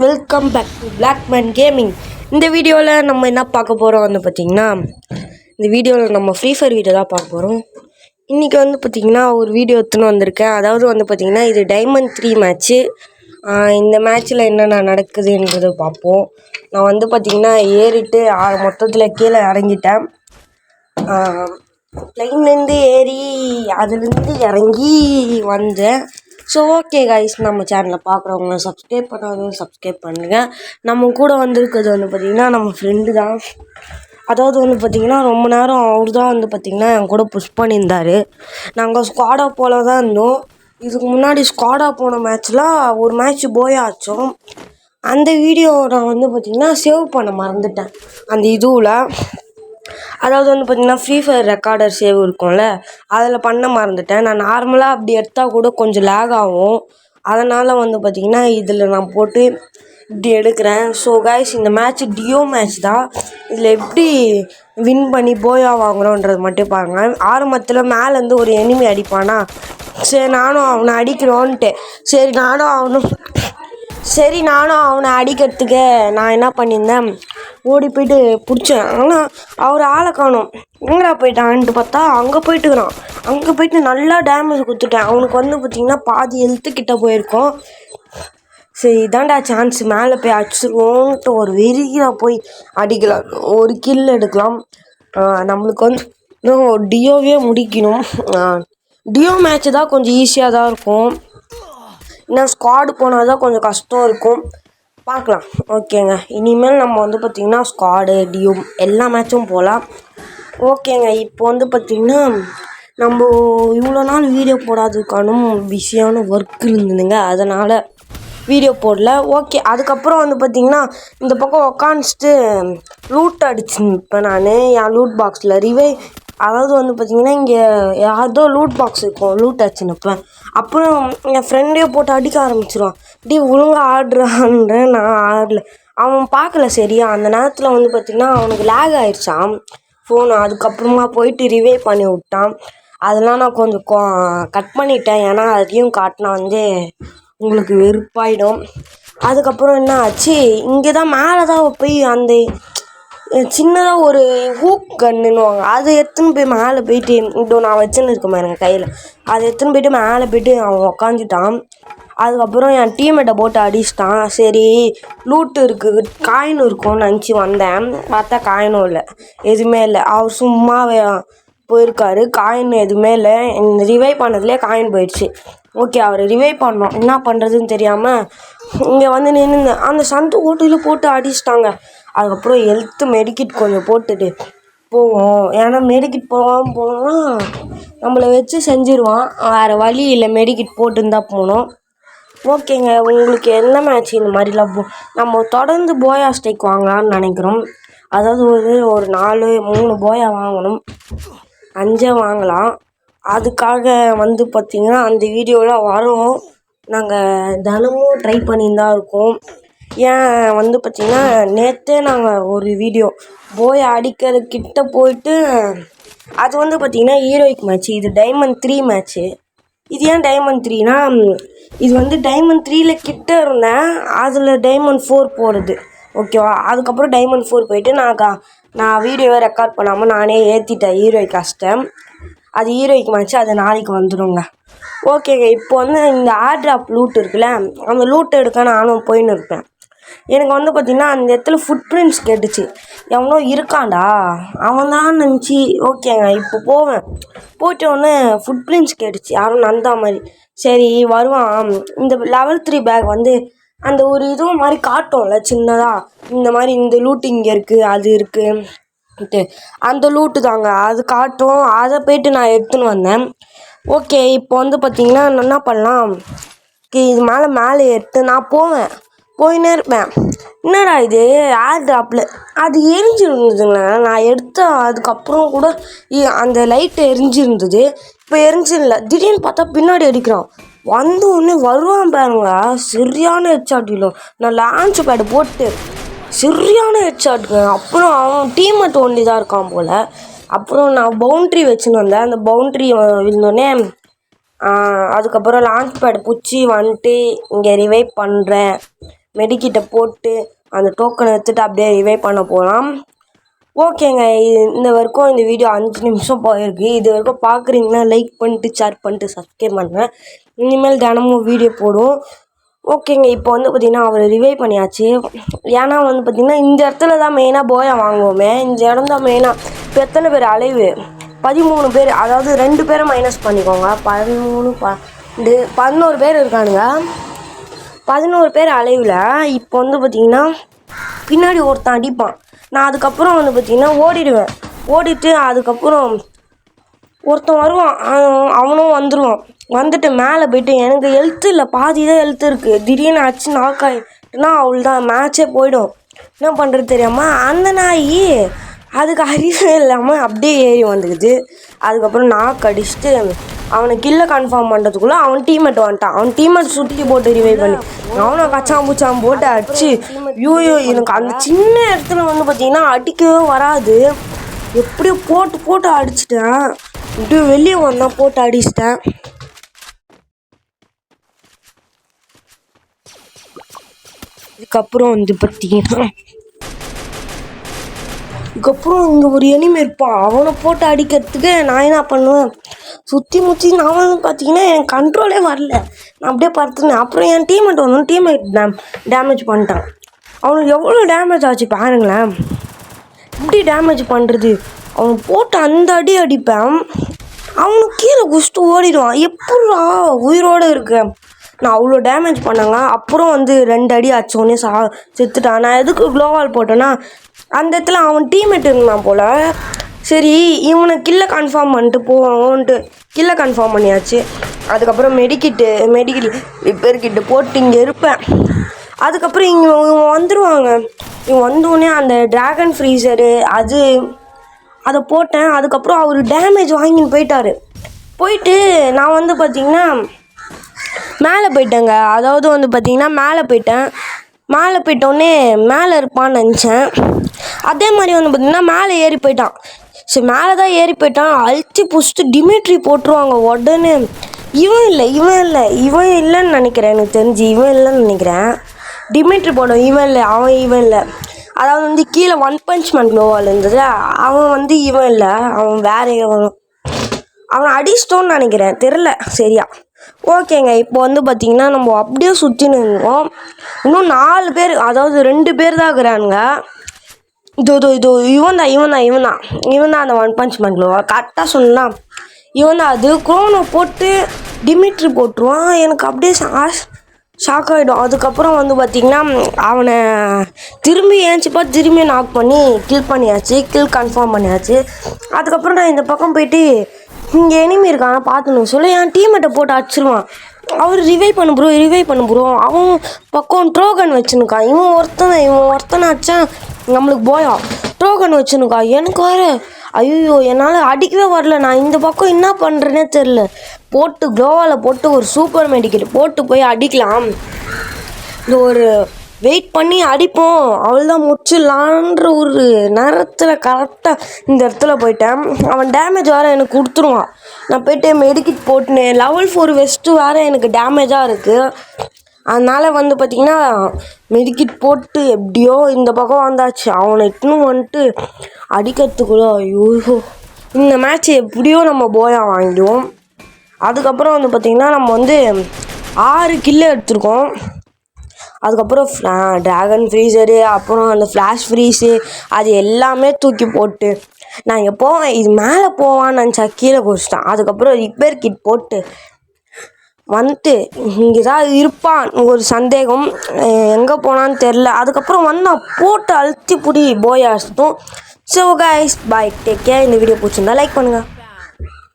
Welcome back to Black Man Gaming இந்த வீடியோவில் நம்ம என்ன பார்க்க போகிறோம் வந்து பார்த்திங்கன்னா இந்த வீடியோவில் நம்ம ஃப்ரீ ஃபயர் வீடியோ தான் பார்க்க போகிறோம் இன்றைக்கி வந்து பார்த்திங்கன்னா ஒரு வீடியோ எடுத்துன்னு வந்திருக்கேன். அதாவது வந்து பார்த்திங்கன்னா இது டைமண்ட் த்ரீ மேட்ச்சு இந்த மேட்ச்சில் என்னென்ன நடக்குதுன்றதை பார்ப்போம். நான் வந்து பார்த்திங்கன்னா ஏறிட்டு ஆ- மொத்தத்தில் கீழே இறங்கிட்டேன். ப்ளைன்லேருந்து ஏறி அதுலேருந்து இறங்கி வந்தேன். ஸோ ஓகே கைஸ் நம்ம சேனலை பார்க்குறவங்க சப்ஸ்கிரைப் பண்ணாதவங்க சப்ஸ்கிரைப் பண்ணுங்கள் நம்ம கூட வந்திருக்கிறது வந்து பார்த்திங்கன்னா நம்ம ஃப்ரெண்டு தான். அதாவது வந்து பார்த்திங்கன்னா ரொம்ப நேரம் அவர் தான் வந்து பார்த்திங்கன்னா என் கூட புஷ் பண்ணியிருந்தார். நாங்கள் ஸ்குவாடாக போல தான் இருந்தோம். இதுக்கு முன்னாடி ஸ்குவாடாக போன மேட்ச்சில் ஒரு மேட்ச் போயாச்சோம் அந்த வீடியோ நான் வந்து பார்த்திங்கன்னா சேவ் பண்ண மறந்துட்டேன். அந்த இதுவில் அதாவது வந்து பார்த்திங்கன்னா ஃப்ரீ ஃபயர் ரெக்கார்டர் சேவ் இருக்கும்ல அதில் பண்ண மறந்துட்டேன். நான் நார்மலாக அப்படி எடுத்தால் கூட கொஞ்சம் லேக் ஆகும். அதனால் வந்து பார்த்திங்கன்னா இதில் நான் போட்டு இப்படி எடுக்கிறேன். ஸோ கைஸ் இந்த மேட்ச் டியோ மேட்ச் தான். இதில் எப்படி வின் பண்ணி போயா வாங்குகிறோன்றது மட்டும் பாருங்கள் ஆரம்பத்தில் மேலேருந்து ஒரு எனிமி அடிப்பானா? சரி நானும் அவனை அடிக்கிறோன்ட்டு. சரி நானும் அவனும் சரி நானும் அவனை அடிக்கிறதுக்கு நான் என்ன பண்ணியிருந்தேன்? ஓடி போயிட்டு பிடிச்சேன். ஆனால் அவர் ஆளை காணும். எங்கடா போயிட்டான்ட்டு பார்த்தா அங்கே போயிட்டுக்கிறான். அங்கே போயிட்டு நல்லா டேமேஜ் கொடுத்துட்டேன். அவனுக்கு வந்து பார்த்திங்கன்னா பாதி ஹெல்த்து கிட்ட போயிருக்கோம். சரி இதாண்டா சான்ஸ் மேலே போய் அடிச்சிருவோன்ட்டு ஒரு வெறியில் போய் அடிக்கலாம். ஒரு கில் எடுக்கலாம். நம்மளுக்கு வந்து இன்னும் டியோவே முடிக்கணும். டியோ மேட்ச் தான் கொஞ்சம் ஈஸியாக தான் இருக்கும். இன்னும் ஸ்குவாடு போனால் தான் கொஞ்சம் கஷ்டம் இருக்கும். பார்க்கலாம். ஓகேங்க. இனிமேல் நம்ம வந்து பார்த்திங்கன்னா ஸ்குவாடு டியூம் எல்லா மேட்சும் போகலாம் ஓகேங்க. இப்போ வந்து பார்த்திங்கன்னா நம்ம இவ்வளோ நாள் வீடியோ போடாததுக்கானும் பிஸியான ஒர்க் இருந்ததுங்க. அதனால் வீடியோ போடல. ஓகே. அதுக்கப்புறம் வந்து பார்த்திங்கன்னா இந்த பக்கம் உக்காந்துட்டு லூட் அடிச்சுப்பேன் நான். என் லூட் பாக்ஸில் ரிவை அதாவது வந்து பார்த்திங்கன்னா இங்கே யாரதோ லூட் பாக்ஸ் இருக்கும் லூட் அடிச்சுன்னுப்பேன் அப்புறம் என் ஃப்ரெண்டே போட்டு அடிக்க ஆரம்பிச்சிருவான். டி ஒழுங்காக ஆடுறான்ற நான் ஆடல. அவன் பார்க்கல சரியா. அந்த நேரத்தில் வந்து பார்த்திங்கன்னா அவனுக்கு லேக் ஆயிடுச்சான் ஃபோன் அதுக்கப்புறமா போயிட்டு ரிவே பண்ணி விட்டான். அதெல்லாம் நான் கொஞ்சம் கட் பண்ணிட்டேன். ஏன்னா அதையும் காட்டினா வந்து உங்களுக்கு வெறுப்பாயிடும். அதுக்கப்புறம் என்ன ஆச்சு? இங்கே தான் மேலே தான் போய் அந்த சின்னதாக ஒரு ஹூக் கன்னுன்னுவாங்க அதை எடுத்துன்னு போய் மேலே போயிட்டு இதோ நான் வச்சுன்னு இருக்கேன் பாருங்க கையில். அதை எடுத்துன்னு போயிட்டு மேலே போயிட்டு அவன் உக்காந்துட்டான். அதுக்கப்புறம் என் டீம்மேட்டை போட்டு அடிச்சிட்டான். சரி லூட்டு இருக்குது காயின் இருக்கும்னு நினச்சி வந்தேன். பார்த்தா காயினும் இல்லை எதுவுமே இல்லை. அவர் சும்மாவே போயிருக்காரு. காயின் எதுவுமே இல்லை. இந்த ரிவைவ் பண்ணதுலேயே காயின் போயிடுச்சு. ஓகே அவர் ரிவைவ் பண்ணோம். என்ன பண்ணுறதுன்னு தெரியாமல் இங்கே வந்து நின்று அந்த சந்து ஓட்டையில் போட்டு அடிச்சிட்டாங்க. அதுக்கப்புறம் ஹெல்த்து மெடிக்கிட் கொஞ்சம் போட்டுட்டு போவோம். ஏன்னா மெடிக்கிட் போகாமல் போனோம்னா நம்மளை வச்சு செஞ்சிருவான். வேறு வழி இல்லை. மெடிக்கிட் போட்டுருந்தா போனோம் ஓகேங்க உங்களுக்கு என்ன மேட்ச் இந்த மாதிரிலாம் போ நம்ம தொடர்ந்து போயா ஸ்டைக் வாங்கலாம்னு நினைக்கிறோம். அதாவது ஒரு ஒரு நாலு மூணு போயா வாங்கணும். அஞ்சே வாங்கலாம். அதுக்காக வந்து பார்த்திங்கன்னா அந்த வீடியோலாம் வரும். நாங்கள் தினமும் ட்ரை பண்ணின்னு தான் இருக்கோம். ஏன் வந்து பார்த்திங்கன்னா நேற்றே நாங்கள் ஒரு வீடியோ போய் அடிக்கிற போயிட்டு அது வந்து பார்த்திங்கன்னா ஹீரோயிக் மேட்ச்சு இது டைமண்ட் த்ரீ மேட்ச்சு இது ஏன் டைமண்ட் த்ரீனா இது வந்து டைமண்ட் த்ரீல கிட்ட இருந்தேன். அதில் டைமண்ட் ஃபோர் போகிறது ஓகேவா அதுக்கப்புறம் டைமண்ட் ஃபோர் போயிட்டு நான் கா நான் வீடியோவை ரெக்கார்ட் பண்ணாமல் நானே ஏற்றிட்டேன் ஹீரோயிக் கஷ்டம் அது ஹீரோயிக் மேட்ச்சு அது நாளைக்கு வந்துடுங்க ஓகேங்க இப்போ வந்து இந்த ஆட்ராப் லூட் இருக்குல்ல அந்த லூட் எடுக்க நானும் போயின்னு இருப்பேன். எனக்கு வந்து பார்த்திங்கன்னா அந்த இடத்துல ஃபுட் பிரிண்ட்ஸ் கேட்டுச்சு. எவனோ இருக்கான்டா. அவன் தான் நினச்சி ஓகேங்க இப்போ போவேன். போயிட்ட உடனே ஃபுட் பிரிண்ட்ஸ் கேட்டுச்சு. யாரும் நந்தா மாதிரி. சரி வருவான். இந்த லெவல் த்ரீ பேக் வந்து அந்த ஒரு இதுவும் மாதிரி காட்டும்ல சின்னதாக இந்த மாதிரி இந்த லூட் இங்கே இருக்குது அது இருக்குது அந்த லூட்டு தாங்க. அது காட்டும். அதை போயிட்டு நான் எடுத்துன்னு வந்தேன். ஓகே இப்போ வந்து பார்த்திங்கன்னா என்ன பண்ணலாம்? இது மேலே மேலே எடுத்து நான் போவேன். போயின்னே இருப்பேன் என்னடா இது? ஏர் ட்ராப்பில் அது எரிஞ்சிருந்ததுங்க. நான் எடுத்த அதுக்கப்புறம் கூட இ- அந்த லைட்டு எரிஞ்சிருந்தது. இப்போ எரிஞ்சிடல திடீர்னு பார்த்தா பின்னாடி அடிக்கிறான். வந்த உடனே வருவான் பாருங்க. சரியான ஹெட்ஷாட்டிலும் நான் லான்ச் பேடு போட்டு சரியான ஹெட்ஷாட்டுங்க அப்புறம் அவன் டீம்மேட் ஒன்லி தான் இருக்கான் போல். அப்புறம் நான் பவுண்ட்ரி வச்சுன்னு வந்தேன். அந்த பவுண்ட்ரி விழுந்தோடனே அதுக்கப்புறம் லான்ச் பேடு பிடிச்சி வந்துட்டு இங்கே ரிவைவ் பண்ணுறேன் மெடிக்கிட்ட போட்டு அந்த டோக்கனை எடுத்துகிட்டு அப்படியே ரிவை பண்ண போகலாம் ஓகேங்க இது- இந்த வரைக்கும் இந்த வீடியோ அஞ்சு நிமிஷம் போயிருக்கு. இது வரைக்கும் பார்க்குறீங்கன்னா லைக் பண்ணிட்டு ஷேர் பண்ணிட்டு சப்ஸ்கிரைப் பண்ணுறேன் இனிமேல் தினமும் வீடியோ போடும் ஓகேங்க இப்போ வந்து பார்த்திங்கன்னா அவர் ரிவை பண்ணியாச்சு. ஏன்னா வந்து பார்த்திங்கன்னா இந்த இடத்துல தான் மெயினாக போயா வாங்குவோமே. இந்த இடம் தான் மெயினாக இப்போ எத்தனை பேர் அலைவு? பதிமூணு பேர் அதாவது ரெண்டு பேரை மைனஸ் பண்ணிக்கோங்க. பதிமூணு பன்னெண்டு பதினோரு பேர் இருக்கானுங்க. பதினோரு பேர் அலைவில் இப்போ வந்து பார்த்திங்கன்னா பின்னாடி ஒருத்தன் அடிப்பான். நான் அதுக்கப்புறம் வந்து பார்த்திங்கன்னா ஓடிடுவேன். ஓடிட்டு அதுக்கப்புறம் ஒருத்தன் வருவான். அவன் அவனும் வந்துடுவான் வந்துட்டு மேலே போயிட்டு எனக்கு எழுத்து இல்லை பாதி தான் எழுத்து இருக்குது திடீர்னு அடிச்சு நாக் ஆகிட்டுனா அவள் தான் மேட்ச்சே போயிடும். என்ன பண்ணுறது தெரியாமல் அந்த நாய் அதுக்கு அறிவே இல்லாமல் அப்படியே ஏறி வந்துக்குது. அதுக்கப்புறம் நாக் அடிச்சுட்டு அவனை கில்ல கன்ஃபார்ம் பண்ணுறதுக்குள்ளே அவன் டீமெட் வந்துட்டான். அவன் டீமெட் சுற்றி போட்டு ரிவைவ் பண்ணி. அவனை கச்சான் பூச்சான் போட்டு அடிச்சு. யூயோ எனக்கு அந்த சின்ன இடத்துல வந்து பார்த்தீங்கன்னா அடிக்கவே வராது. எப்படியோ போட்டு போட்டு அடிச்சிட்டேன். இப்படியே வெளியே வந்தான் போட்டு அடிச்சிட்டேன். இதுக்கப்புறம் வந்து பார்த்தீங்கன்னா அதுக்கப்புறம் இங்கே ஒரு எனிமே இருப்பான் அவனை போட்டு அடிக்கிறதுக்கு நான் என்ன பண்ணுவேன்? சுற்றி முற்றி நான் வந்து பார்த்தீங்கன்னா எனக்கு கண்ட்ரோலே வரல. நான் அப்படியே படுத்துனேன் அப்புறம் என் டீம்மேட் வந்து டீம்மேட் டேம் டேமேஜ் பண்ணிட்டான். அவனுக்கு எவ்வளோ டேமேஜ் ஆச்சு பாருங்களேன். எப்படி டேமேஜ் பண்ணுறது அவன் போட்டு அந்த அடி அடிப்பேன். அவனுக்கு கீழே குஸ்ட்டு ஓடிடுவான். எப்பட்றா உயிரோடு இருக்கேன் நான் அவ்வளோ டேமேஜ் பண்ணாங்க. அப்புறம் வந்து ரெண்டு அடி அடிச்சோடனே சா செத்துட்டான். நான் எதுக்கு க்ளோவால் போட்டேன்னா அந்த இடத்துல அவன் டீம்மேட் இருந்தான் போல். சரி இவனை கில்ல கன்ஃபார்ம் பண்ணிட்டு போவோன்ட்டு கில்ல கன்ஃபார்ம் பண்ணியாச்சு. அதுக்கப்புறம் மெடிக்கிட்டு மெடிக்கல் ரிப்பேர் கிட்டு போட்டு இங்கே இருப்பேன். அதுக்கப்புறம் இங்கே இவங்க வந்துடுவாங்க இவங்க வந்தோடனே அந்த ட்ராகன் ஃப்ரீசரு அது அதை போட்டேன். அதுக்கப்புறம் அவர் டேமேஜ் வாங்கின்னு போயிட்டாரு. போயிட்டு நான் வந்து பார்த்திங்கன்னா மேலே போயிட்டேங்க. அதாவது வந்து பார்த்திங்கன்னா மேலே போயிட்டேன். மேலே போயிட்டோடனே மேலே இருப்பான்னு நினச்சேன். அதே மாதிரி வந்து பார்த்திங்கன்னா மேலே ஏறி போயிட்டான். சரி மேலே தான் ஏறி போயிட்டான். அழித்து புஷ்ட்டு டிமிட்ரி போட்டுருவாங்க உடனே. இவன் இல்லை இவன் இல்லை. இவன் இல்லைன்னு நினைக்கிறேன் எனக்கு தெரிஞ்சு. இவன் இல்லைன்னு நினைக்கிறேன். டிமிட்ரி போடும் இவன் இல்லை அவன் இவன் இல்லை. அதாவது வந்து கீழே ஒன் பஞ்ச் மேன் க்ளோவால் இருந்தது அவன் வந்து இவன் இல்லை. அவன் வேற எவனோ. அவனை அடிச்சிட்டோன்னு நினைக்கிறேன். தெரில சரியா. ஓகேங்க இப்போ வந்து பார்த்திங்கன்னா நம்ம அப்படியே சுற்றின்னு இருந்தோம். இன்னும் நாலு பேர் அதாவது ரெண்டு பேர் தான் இருக்கிறானுங்க. இதோ இதோ இதோ இவன் தான் இவன் தான் இவன் தான். இவன் தான் அந்த ஒன் பஞ்ச் மேன்ல கரெக்டாக சொல்லலாம் இவன் தான் அது. குரோனை போட்டு டிமிட்ரி போட்டுருவான். எனக்கு அப்படியே ஷா- ஷாக் ஆகிடும் அதுக்கப்புறம் வந்து பார்த்திங்கன்னா அவனை திரும்பி ஏஞ்சிப்பா திரும்பி நாக் பண்ணி கில் பண்ணியாச்சு. கில் கன்ஃபார்ம் பண்ணியாச்சு. அதுக்கப்புறம் நான் இந்த பக்கம் போயிட்டு இங்கே எனிமி இருக்கான் பார்த்துன்னு சொல்ல. என் டீமேட்டை போட்டு அடிச்சிருவான். அவர் ரிவைவ் பண்ணு ப்ரோ ரிவைவ் பண்ணு ப்ரோ அவன் பக்கம் ட்ரோகன் வச்சுனுக்கான் இவன் ஒருத்தன் இவன் ஒருத்தனை அடிச்சான் நம்மளுக்கு போயா? ட்ரோகன் வச்சுனுக்கா. எனக்கு வேறு. ஐயோ என்னால் அடிக்கவே வரல. நான் இந்த பக்கம் என்ன பண்ணுறேனே தெரில போட்டு க்ளோவாவில் போட்டு ஒரு சூப்பர் மெடிக்கல் போட்டு போய் அடிக்கலாம். இந்த ஒரு வெயிட் பண்ணி அடிப்போம். அவ்வளோதான் முடிச்சிடலான்ற ஒரு நேரத்தில் கரெக்டாக இந்த இடத்துல போயிட்டேன். அவன் டேமேஜ் வேறு எனக்கு கொடுத்துருவான். நான் போயிட்டு மெடிக்கிட் போட்டுனேன். லெவல் ஃபோர் வெஸ்ட்டு வேறு எனக்கு டேமேஜாக இருக்குது அதனால் வந்து பார்த்திங்கன்னா மெடிக்கிட் போட்டு எப்படியோ இந்த பக்கம் வந்தாச்சு. அவனை இட்னு வந்துட்டு அடிக்கிறதுக்குள்ள ஐயோ. இந்த மேட்ச் எப்படியோ நம்ம போயா வாங்கிடுவோம். அதுக்கப்புறம் வந்து பார்த்திங்கன்னா நம்ம வந்து ஆறு கில்லு எடுத்திருக்கோம். அதுக்கப்புறம் ட்ராகன் ஃப்ரீசரு அப்புறம் அந்த ஃப்ளாஷ் ஃப்ரீஸு அது எல்லாமே தூக்கி போட்டு நான் இங்கே போவேன் இது மேலே போவான்னு நினச்சா கீழே குடிச்சிட்டான் அதுக்கப்புறம் ரிப்பேர் கிட் போட்டு வந்துட்டு இங்கே தான் இருப்பான் ஒரு சந்தேகம் எங்கே போனான்னு தெரில அதுக்கப்புறம் வந்தான் போட்டு அழுத்தி பிடி போய் அடிச்சிட்டோம் so guys bye take care இந்த வீடியோ பிடிச்சிருந்தா லைக் பண்ணுங்கள்